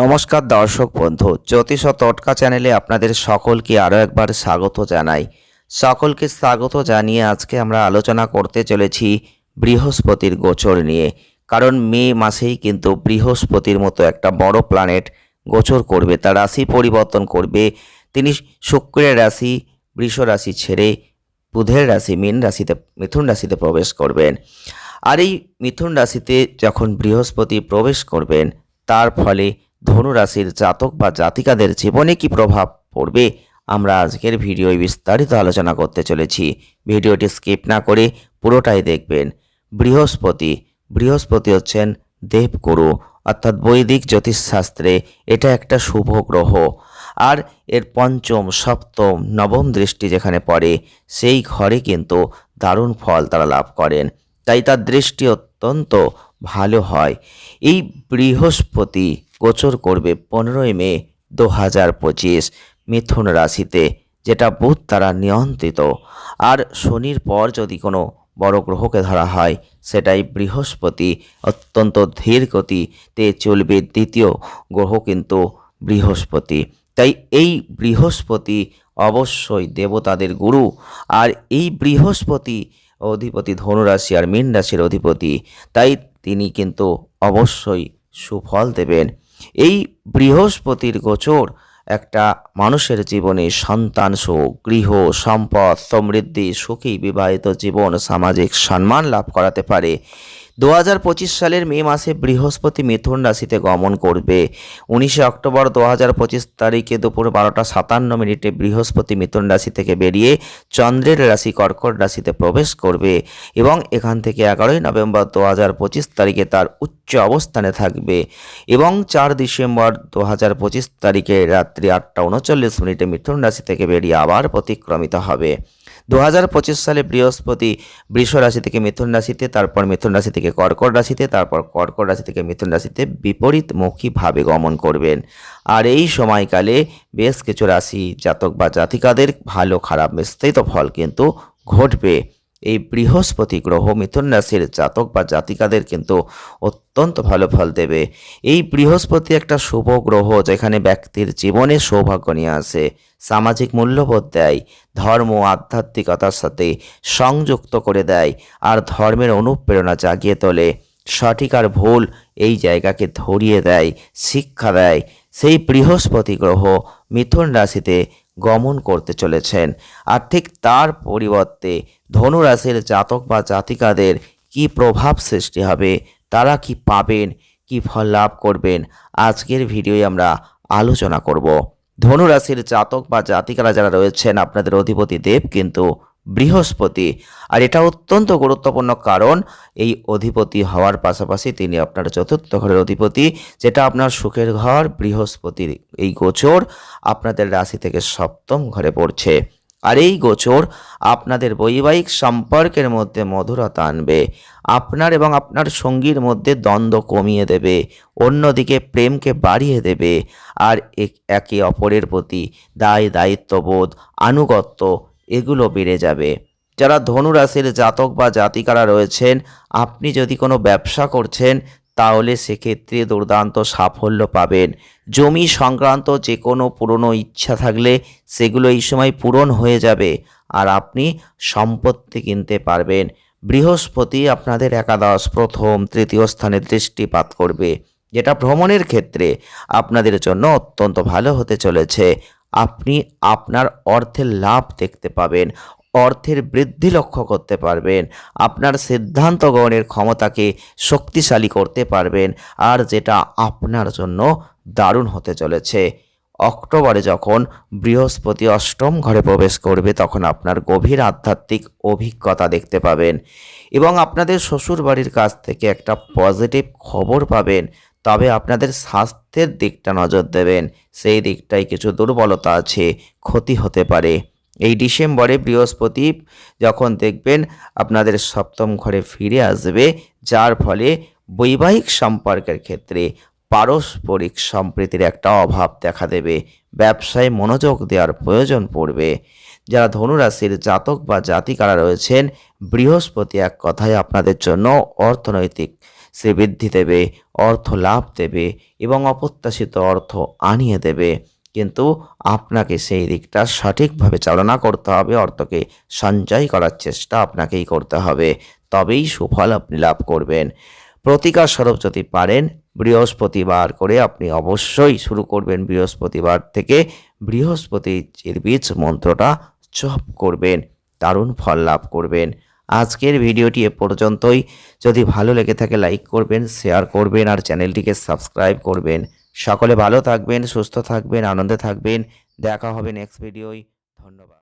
নমস্কার দর্শক বন্ধু, জ্যোতিষ ও টটকা চ্যানেলে আপনাদের সকলকে আরও একবার স্বাগত জানাই। সকলকে স্বাগত জানিয়ে আজকে আমরা আলোচনা করতে চলেছি বৃহস্পতির গোচর নিয়ে। কারণ মে মাসেই কিন্তু বৃহস্পতির মতো একটা বড় প্ল্যানেট গোচর করবে, তার রাশি পরিবর্তন করবে। তিনি শুক্রের রাশি, বৃষ রাশি ছেড়ে বুধের রাশি, মীন রাশিতে, মিথুন রাশিতে প্রবেশ করবেন। আর এই মিথুন রাশিতে যখন বৃহস্পতি প্রবেশ করবেন, তার ফলে ধনু রাশির জাতক বা জাতিকাদের জীবনে কি প্রভাব পড়বে? আমরা আজকের ভিডিওয় বিস্তারিত আলোচনা করতে চলেছি। ভিডিওটি স্কিপ না করে পুরোটাই দেখবেন। বৃহস্পতি বৃহস্পতি হচ্ছেন দেবগুরু, অর্থাৎ বৈদিক জ্যোতিষশাস্ত্রে এটা একটা শুভ গ্রহ। আর এর পঞ্চম, সপ্তম, নবম দৃষ্টি যেখানে পড়ে, সেই ঘরে কিন্তু দারুণ ফল তারা লাভ করেন। তাই তার দৃষ্টি অত্যন্ত ভালো হয়। এই বৃহস্পতি গোচর করবে পনেরোই মে দু হাজার পঁচিশ মিথুন রাশিতে, যেটা বুধ দ্বারা নিয়ন্ত্রিত। আর শনির পর যদি কোনো বড় গ্রহকে ধরা হয়, সেটাই বৃহস্পতি। অত্যন্ত ধীর গতিতে চলবে দ্বিতীয় গ্রহ কিন্তু বৃহস্পতি। তাই এই বৃহস্পতি অবশ্যই দেবতাদের গুরু। আর এই বৃহস্পতি অধিপতি ধনুরাশি আর মীন রাশির অধিপতি, তাই তিনি কিন্তু অবশ্যই সুফল দেবেন। এই বৃহস্পতির গোচর একটা মানুষের জীবনে সন্তান সুখ, গৃহ, সম্পদ, সমৃদ্ধি, সুখী, বিবাহিত জীবন, সামাজিক সম্মান লাভ করাতে পারে। দু হাজার পঁচিশ সালের মে মাসে বৃহস্পতি মিথুন রাশিতে গমন করবে। উনিশে অক্টোবর দু হাজার পঁচিশ তারিখে দুপুর বারোটা সাতান্ন মিনিটে বৃহস্পতি মিথুন রাশি থেকে বেরিয়ে চন্দ্রের রাশি কর্কট রাশিতে প্রবেশ করবে এবং এখান থেকে এগারোই নভেম্বর দু হাজার পঁচিশ তারিখে তার উচ্চ অবস্থানে থাকবে এবং চার ডিসেম্বর দু হাজার পঁচিশ তারিখে রাত্রি আটটা উনচল্লিশ মিনিটে মিথুন রাশি থেকে বেরিয়ে আবার প্রতিক্রমিত হবে। দু হাজার পঁচিশ সালে বৃহস্পতি বৃষ রাশি থেকে মিথুন রাশিতে, তারপর মিথুন রাশি থেকে কর্কট রাশিতে, তারপর কর্কট রাশি থেকে মিথুন রাশিতে বিপরীতমুখীভাবে গমন করবেন। আর এই সময়কালে বেশ কিছু রাশি, জাতক বা জাতিকাদের ভালো খারাপ মিশ্রিত ফল কিন্তু ঘটবে। এই বৃহস্পতি গ্রহ মিথুন রাশির জাতক বা জাতিকাদের কিন্তু অত্যন্ত ভালো ফল দেবে। এই বৃহস্পতি একটা শুভ গ্রহ যেখানে ব্যক্তির জীবনে সৌভাগ্য নিয়ে আসে, সামাজিক মূল্যবোধ দেয়, ধর্ম, আধ্যাত্মিকতার সাথে সংযুক্ত করে দেয় আর ধর্মের অনুপ্রেরণা জাগিয়ে তোলে। সঠিক আর ভুল এই জায়গাকে ধরিয়ে দেয়, শিক্ষা দেয়। সেই বৃহস্পতি গ্রহ মিথুন রাশিতে গমন করতে চলেছেন। আর ঠিক তার পরিবর্তে ধনুরাশির জাতক বা জাতিকাদের কি প্রভাব সৃষ্টি হবে, তারা কি পাবেন, কি ফল লাভ করবেন, আজকের ভিডিওয় আমরা আলোচনা করব। ধনুরাশির জাতক বা জাতিকারা যারা রয়েছেন, আপনাদের অধিপতি দেব কিন্তু বৃহস্পতি। আর এটা অত্যন্ত গুরুত্বপূর্ণ কারণ, এই অধিপতি হওয়ার পাশাপাশি তিনি আপনার চতুর্থ ঘরের অধিপতি, যেটা আপনার সুখের ঘর, বৃহস্পতির এই গোচর আপনাদের রাশি থেকে সপ্তম ঘরে পড়ছে। আর এই গোচর আপনাদের বৈবাহিক সম্পর্কের মধ্যে মধুরতা আনবে, আপনার এবং আপনার সঙ্গীর মধ্যে দ্বন্দ্ব কমিয়ে দেবে, অন্যদিকে প্রেমকে বাড়িয়ে দেবে, আর এক- অপরের প্রতি দায় দায়িত্ববোধ, আনুগত্য এগুলো বেড়ে যাবে। যারা ধনু রাশির জাতক বা জাতিকারা রয়েছেন, আপনি যদি কোনো ব্যবসা করছেন, তাহলে সেক্ষেত্রে দুর্দান্ত সাফল্য পাবেন। জমি সংক্রান্ত যে কোনো পুরনো ইচ্ছা থাকলে সেগুলো এই সময় পূরণ হয়ে যাবে আর আপনি সম্পত্তি কিনতে পারবেন। বৃহস্পতি আপনাদের একাদশ, প্রথম, তৃতীয় স্থানে দৃষ্টিপাত করবে, যেটা ভ্রমণের ক্ষেত্রে আপনাদের জন্য অত্যন্ত ভালো হতে চলেছে। আপনি আপনার অর্থের লাভ দেখতে পাবেন, অর্থের বৃদ্ধি লক্ষ্য করতে পারবেন, আপনার সিদ্ধান্ত গ্রহণের ক্ষমতাকে শক্তিশালী করতে পারবেন, আর যেটা আপনার জন্য দারুণ হতে চলেছে। অক্টোবরে যখন বৃহস্পতি অষ্টম ঘরে প্রবেশ করবে, তখন আপনার গভীর আধ্যাত্মিক অভিজ্ঞতা দেখতে পাবেন এবং আপনাদের শ্বশুর বাড়ির কাছ থেকে একটা পজিটিভ খবর পাবেন। তবে আপনাদের স্বাস্থ্যের দিকটা নজর দেবেন। সেই দিকটায় কিছু দুর্বলতা আছে, ক্ষতি হতে পারে। এই ডিসেম্বরে বৃহস্পতি যখন দেখবেন আপনাদের সপ্তম ঘরে ফিরে আসবে, যার ফলে বৈবাহিক সম্পর্কের ক্ষেত্রে পারস্পরিক সম্প্রীতির একটা অভাব দেখা দেবে। ব্যবসায় মনোযোগ দেওয়ার প্রয়োজন পড়বে। যারা ধনুরাশির জাতক বা জাতিকারা রয়েছেন, বৃহস্পতি এক কথায় আপনাদের জন্য অর্থনৈতিক শ্রীবৃদ্ধি দেবে, অর্থ লাভ দেবে এবং অপ্রত্যাশিত অর্থ আনিয়ে দেবে। কিন্তু আপনাকে সেই দিকটা সঠিকভাবে চালনা করতে হবে, অর্থকে সঞ্চয় করার চেষ্টা আপনাকেই করতে হবে। তবেই সুফল আপনি লাভ করবেন। প্রতিকার স্বরূপ যদি পারেন, বৃহস্পতিবার করে আপনি অবশ্যই শুরু করবেন বৃহস্পতিবার থেকে। বৃহস্পতির বীজ মন্ত্রটা জপ করবেন, দারুণ ফল লাভ করবেন। আজকের ভিডিওটি এ পর্যন্তই। যদি ভালো লেগে থাকে, লাইক করবেন, শেয়ার করবেন আর চ্যানেলটিকে সাবস্ক্রাইব করবেন। সকলে ভালো থাকবেন, সুস্থ থাকবেন, আনন্দে থাকবেন। দেখা হবে নেক্সট ভিডিওয়। ধন্যবাদ।